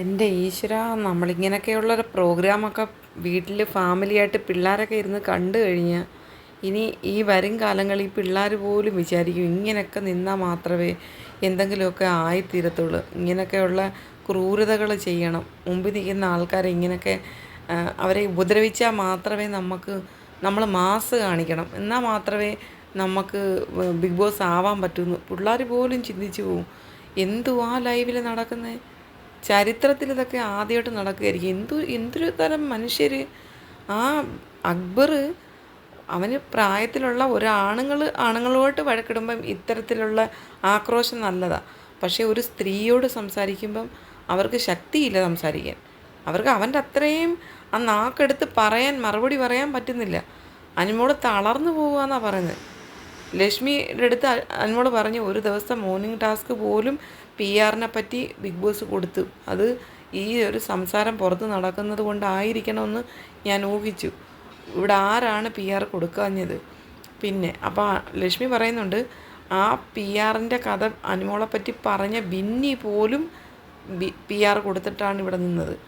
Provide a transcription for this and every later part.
എന്റെ ഈശ്വര നമ്മളിങ്ങനെയൊക്കെയുള്ളൊരു പ്രോഗ്രാമൊക്കെ വീട്ടിൽ ഫാമിലിയായിട്ട് പിള്ളേരൊക്കെ ഇരുന്ന് കണ്ടു കഴിഞ്ഞാൽ ഇനി ഈ വരും കാലങ്ങളിൽ പിള്ളേർ പോലും വിചാരിക്കും ഇങ്ങനെയൊക്കെ നിന്നാൽ മാത്രമേ എന്തെങ്കിലുമൊക്കെ ആയിത്തീരത്തുള്ളൂ. ഇങ്ങനെയൊക്കെയുള്ള ക്രൂരതകൾ ചെയ്യണം. മുമ്പിൽ നിൽക്കുന്ന ആൾക്കാരെ ഇങ്ങനെയൊക്കെ അവരെ ഉപദ്രവിച്ചാൽ മാത്രമേ നമുക്ക് നമ്മൾ മാസ് കാണിക്കണം. എന്നാൽ മാത്രമേ നമുക്ക് ബിഗ് ബോസ് ആവാൻ പറ്റുന്നു. പിള്ളേർ പോലും ചിന്തിച്ചു പോവും. എന്തുവാ ലൈവിൽ നടക്കുന്നത് ചരിത്രത്തിൽ ഇതൊക്കെ ആദ്യമായിട്ട് നടക്കുകയായിരിക്കും. എന്തു എന്തൊരു തരം മനുഷ്യർ ആ അക്ബർ അവന് പ്രായത്തിലുള്ള ഒരാണുങ്ങൾ ആണുങ്ങളോട്ട് വഴക്കിടുമ്പം ഇത്തരത്തിലുള്ള ആക്രോശം നല്ലതാണ് പക്ഷേ ഒരു സ്ത്രീയോട് സംസാരിക്കുമ്പം അവർക്ക് ശക്തിയില്ല സംസാരിക്കാൻ. അവർക്ക് അവന്റെ അത്രയും ആ നാക്കെടുത്ത് പറയാൻ മറുപടി പറയാൻ പറ്റുന്നില്ല. അനുമോട് തളർന്നു പോവുകയെന്നാണ് പറയുന്നത്. ലക്ഷ്മിയുടെ അടുത്ത് അ- പറഞ്ഞു ഒരു ദിവസം മോർണിംഗ് ടാസ്ക് പോലും പി ആറിനെ പറ്റി ബിഗ് ബോസ് കൊടുത്തു. അത് ഈ ഒരു സംസാരം പുറത്ത് നടക്കുന്നത് കൊണ്ടായിരിക്കണമെന്ന് ഞാൻ ഊഹിച്ചു. ഇവിടെ ആരാണ് പി ആർ കൊടുക്കാഞ്ഞത്? പിന്നെ അപ്പോൾ ലക്ഷ്മി പറയുന്നുണ്ട് ആ പി ആറിന്റെ കഥ അനുമോളെപ്പറ്റി പറഞ്ഞ ബിന്നി പോലും ബി പി ആർ കൊടുത്തിട്ടാണ് ഇവിടെ നിന്നത്.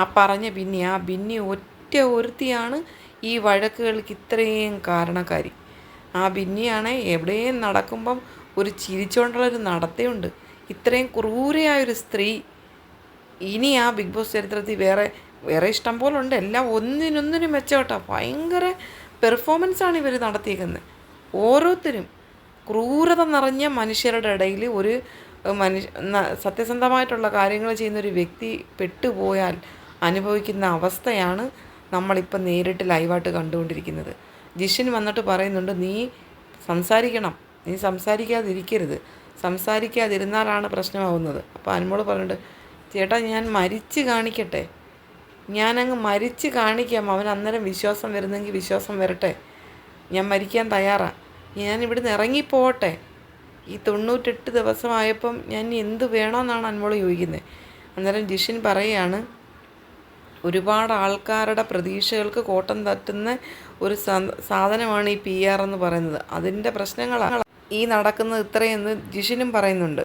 ആ പറഞ്ഞ ബിന്നി ആ ബിന്നി ഒറ്റ ഒരുത്തിയാണ് ഈ വഴക്കുകൾക്ക് ഇത്രയും കാരണക്കാരി. ആ ബിന്നിയാണ് എവിടെയും നടക്കുമ്പം ഒരു ചിരിച്ചുകൊണ്ടുള്ളൊരു നടത്തയുണ്ട്. ഇത്രയും ക്രൂരയായൊരു സ്ത്രീ ഇനി ആ ബിഗ് ബോസ് ചരിത്രത്തിൽ വേറെ വേറെ ഇഷ്ടം പോലെ ഉണ്ട് എല്ലാം ഒന്നിനൊന്നിനും മെച്ചോട്ടാ ഭയങ്കര പെർഫോമൻസാണ് ഇവർ നടത്തിയേക്കുന്നത്. ഓരോരുത്തരും ക്രൂരത നിറഞ്ഞ മനുഷ്യരുടെ ഇടയിൽ ഒരു മനുഷ്യ സത്യസന്ധമായിട്ടുള്ള കാര്യങ്ങൾ ചെയ്യുന്ന ഒരു വ്യക്തി പെട്ടുപോയാൽ അനുഭവിക്കുന്ന അവസ്ഥയാണ് നമ്മളിപ്പോൾ നേരിട്ട് ലൈവായിട്ട് കണ്ടുകൊണ്ടിരിക്കുന്നത്. ജിഷിൻ വന്നിട്ട് പറയുന്നുണ്ട് നീ സംസാരിക്കണം. നീ സംസാരിക്കാതിരിക്കരുത്. സംസാരിക്കാതിരുന്നാലാണ് പ്രശ്നമാവുന്നത്. അപ്പോൾ അനുമോൾ പറഞ്ഞിട്ട് ചേട്ടാ ഞാൻ മരിച്ച് കാണിക്കട്ടെ. ഞാനങ്ങ് മരിച്ച് കാണിക്കാം. അവൻ അന്നേരം വിശ്വാസം വരുന്നെങ്കിൽ വിശ്വാസം വരട്ടെ. ഞാൻ മരിക്കാൻ തയ്യാറാണ് ഞാൻ ഇവിടുന്ന് ഇറങ്ങിപ്പോട്ടെ. ഈ തൊണ്ണൂറ്റെട്ട് ദിവസമായപ്പം ഞാൻ എന്ത് വേണമെന്നാണ് അനുമോൾ ചോദിക്കുന്നത് അന്നേരം ജിഷിൻ പറയുകയാണ് ഒരുപാട് ആൾക്കാരുടെ പ്രതീക്ഷകൾക്ക് കോട്ടം തട്ടുന്ന ഒരു സാധനമാണ് ഈ പി ആർ എന്ന് പറയുന്നത്. അതിന്റെ പ്രശ്നങ്ങളാണ് ഈ നടക്കുന്നത് ഇത്രയെന്ന് ജിഷിനും പറയുന്നുണ്ട്.